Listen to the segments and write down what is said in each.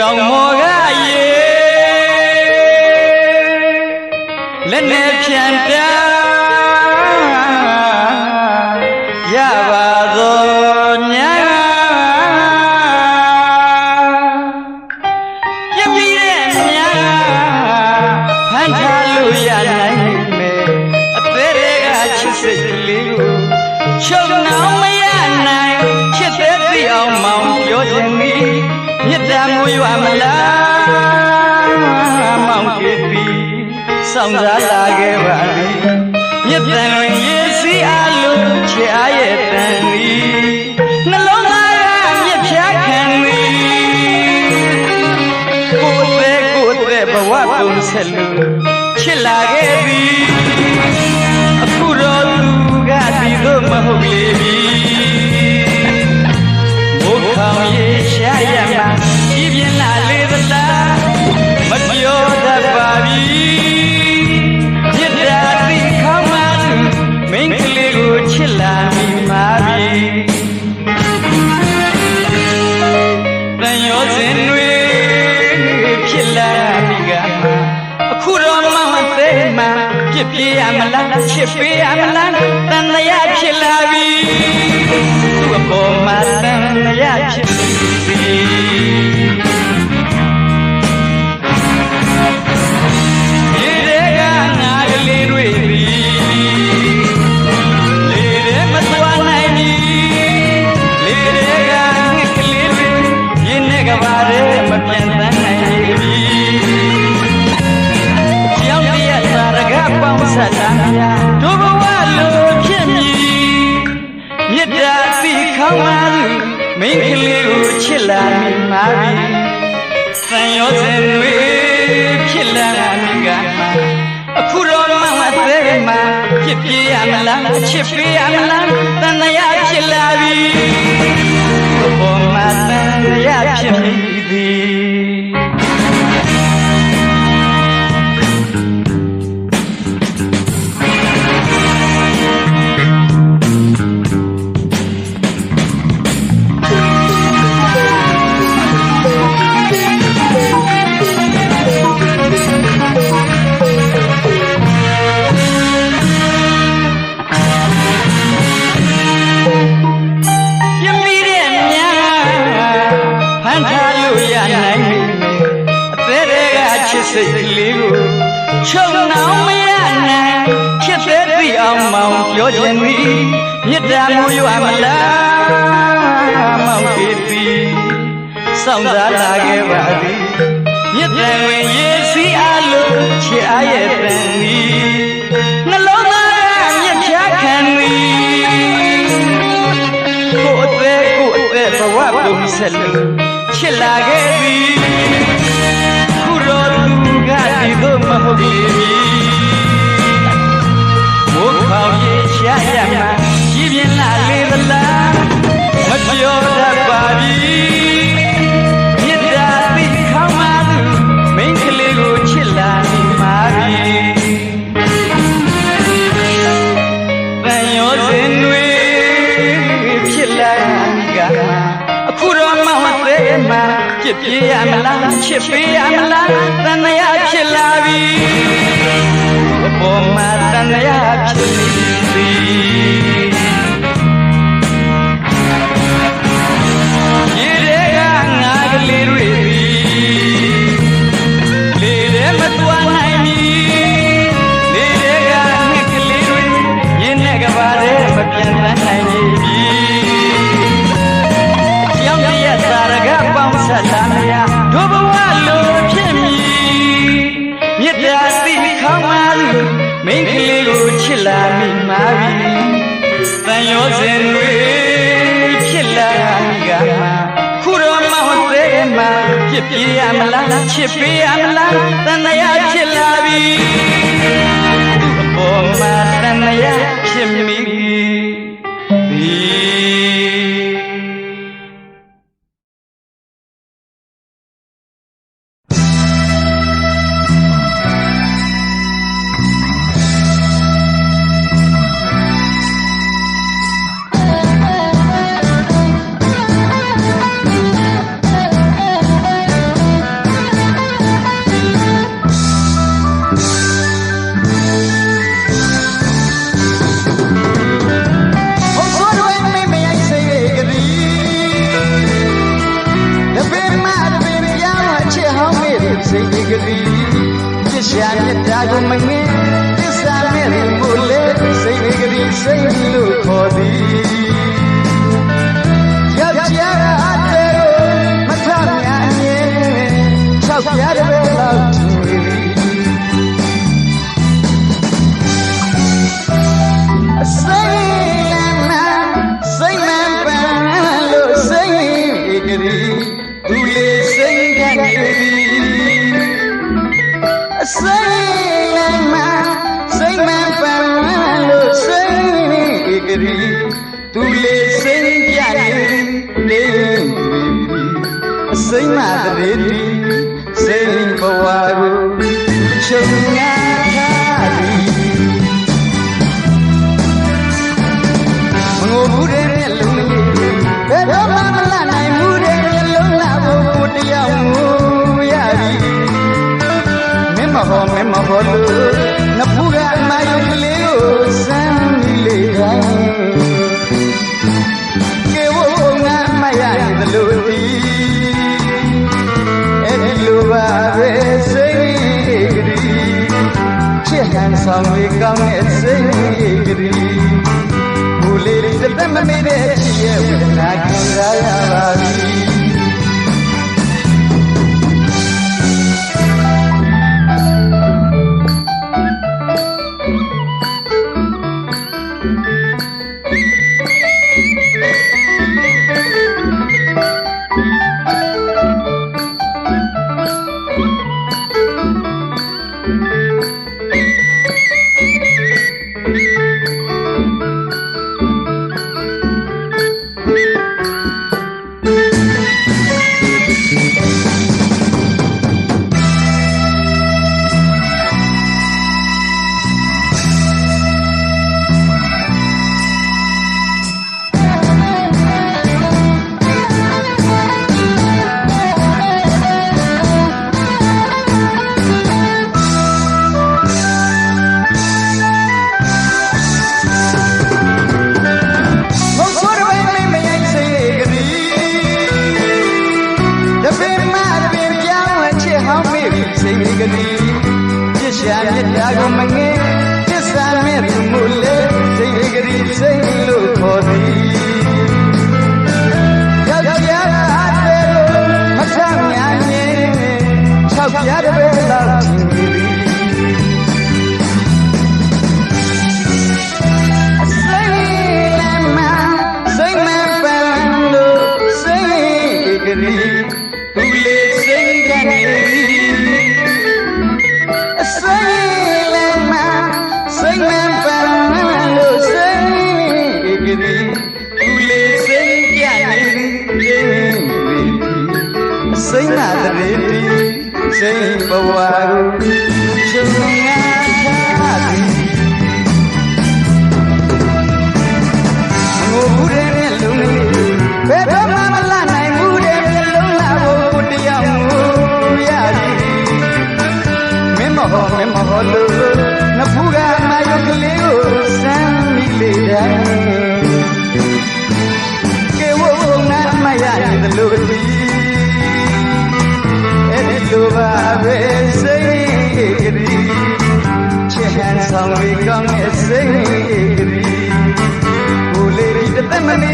တောင် ရမလားမောင်ကြည့်ပြီးစောင့်စားလာခဲ့ပါသည်မြတ်တန်တွင်ရေစီးအလုံးချေအားရဲ့တန်ဤနှလုံးသားကမြတ်ဖြာခံသည်ကိုယ်သေးကိုယ်သေးဘဝပုံဆက်လို့ချစ်လာခဲ့သည်အခုတော့သူကဒီလိုမဟုတ်လေပြီ လားချ မလားအချစ်ပေးရမလားတန်တရားဖြစ်လာပြီဘုံမှာတန်တရားဖြစ်မိသည်ပြ ပြောခြင်းသည်မြတ်တာမူရမလားမောင်ကြည့်ပြီးစောင့်စားလာခဲ့ပါသည်မြတ်တယ်ဝင်ရေစီးအလုံးချစ်အားရဲ့တန်သည်နှလုံးသားကမြတ်ဖြာခံသည်ကိုယ်အသေးကိုယ်အသေးဘဝပုံဆက်လို့ချစ်လာခဲ့ပြီခုတော့သူကဒီလိုမဟုတ်လေပြီဘိုးခေါ င်ရေရှာရမှာကြီးပြင်းလာလေသလားမပြောတတ်ပါပြီမြစ်တာသိခေါင်းမသူမင်းကလေးကိုချစ်လာနေမှာပြီတန်ရောစင်တွေဖြစ်လာကအခုတော့မှမသေးမှပြစ်ပြေးရမလားချစ်ပေးရမလားတန်မြာဖြစ်လာပြီအပေါ်မှာတန်မြာဖြစ် ပြီ မလားချစ်ပေးရမလားတန်တရားဖြစ်လာပြီသူ့အပေါ်မှာတန်တရားဖြစ်မိ ကလေးပြရှာမြတ်တာကိုမငင်းသစ္စာနဲ့မို့လေစိတ်ကလေးစိတ်လို့ madre ဆောင်ဝေကောင်းတဲ့စိတ်ကြီးကလေးဘူလေးတက်မမေ့တဲ့အချစ်ရဲ့ဝေဒနာခံစားရပါပြီ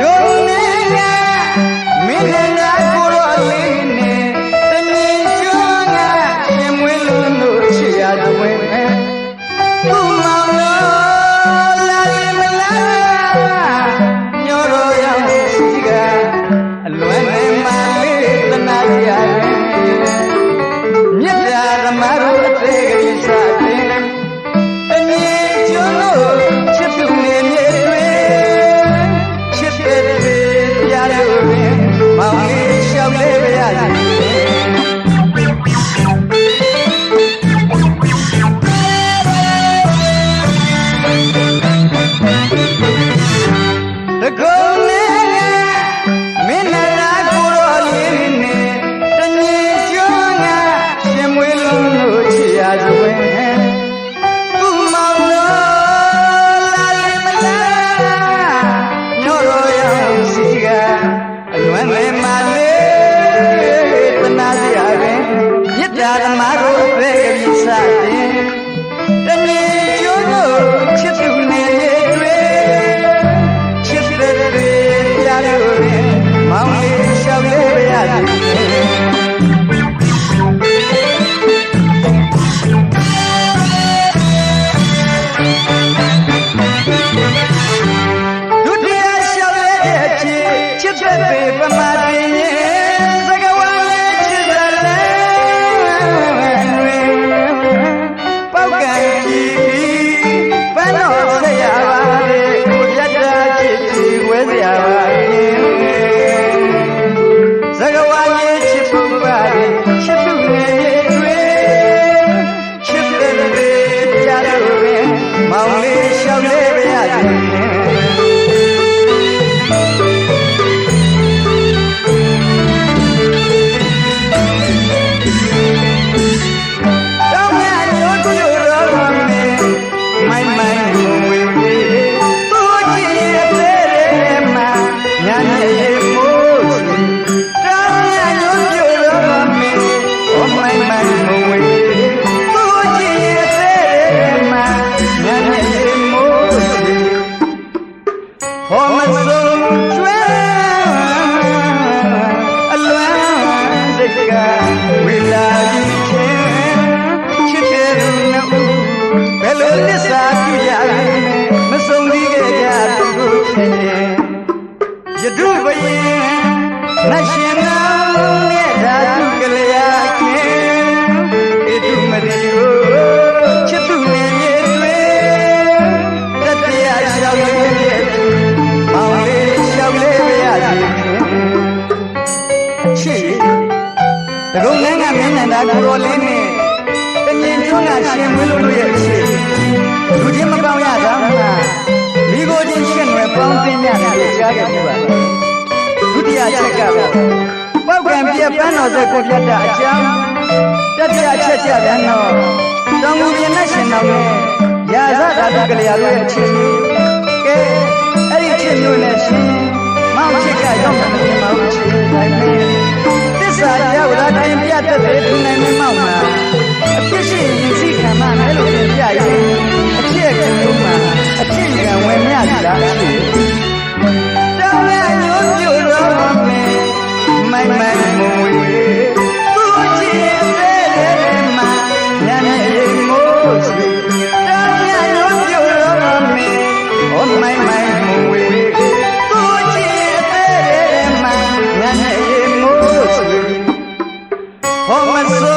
တို့နဲ့မင်းနဲ့ 再来。چې د بے بماري တို့ဖြစ်ရင်ယတုဘယင်နတ်ရှင်နာနဲ့ဓာတုကလျာခင်ဣတုမတိကိုချစ်သူနေမြေတွေတတရားရှောက်လေးရဲ့မောင်လေးရှောက်လေးပြရစီချစ်တကုန်းနိုင်ငံမင်းနန္ဒာကိုတော်လေးနဲ့တငင်ကျွန်းကရှင်မွေးလို့ရဲ့ချစ်လူချင်းမပေါင်းရတာမှမိကိုချင်း ရှင်းွယ်ပေါင်းသိညတယ်ကြားခဲ့ပြီပါဒုတိယချက်ကတော့ပောက်ကံပြပန်းတော်သက်ကိုပြတ်တာအကြောင်းတတိယချက်ချက်ပြန်တော့တောင်မူပြင်းနဲ့ရှင်တော်နဲ့ရာဇဓာတုကလျာတို့ရဲ့အချင်းမျိုးကဲအဲ့ဒီချင်းမျိုးနဲ့ရှင်မောင်ချစ်ကရောက်မှမမြင်ပါဘူးချစ်တိုင်း 我们是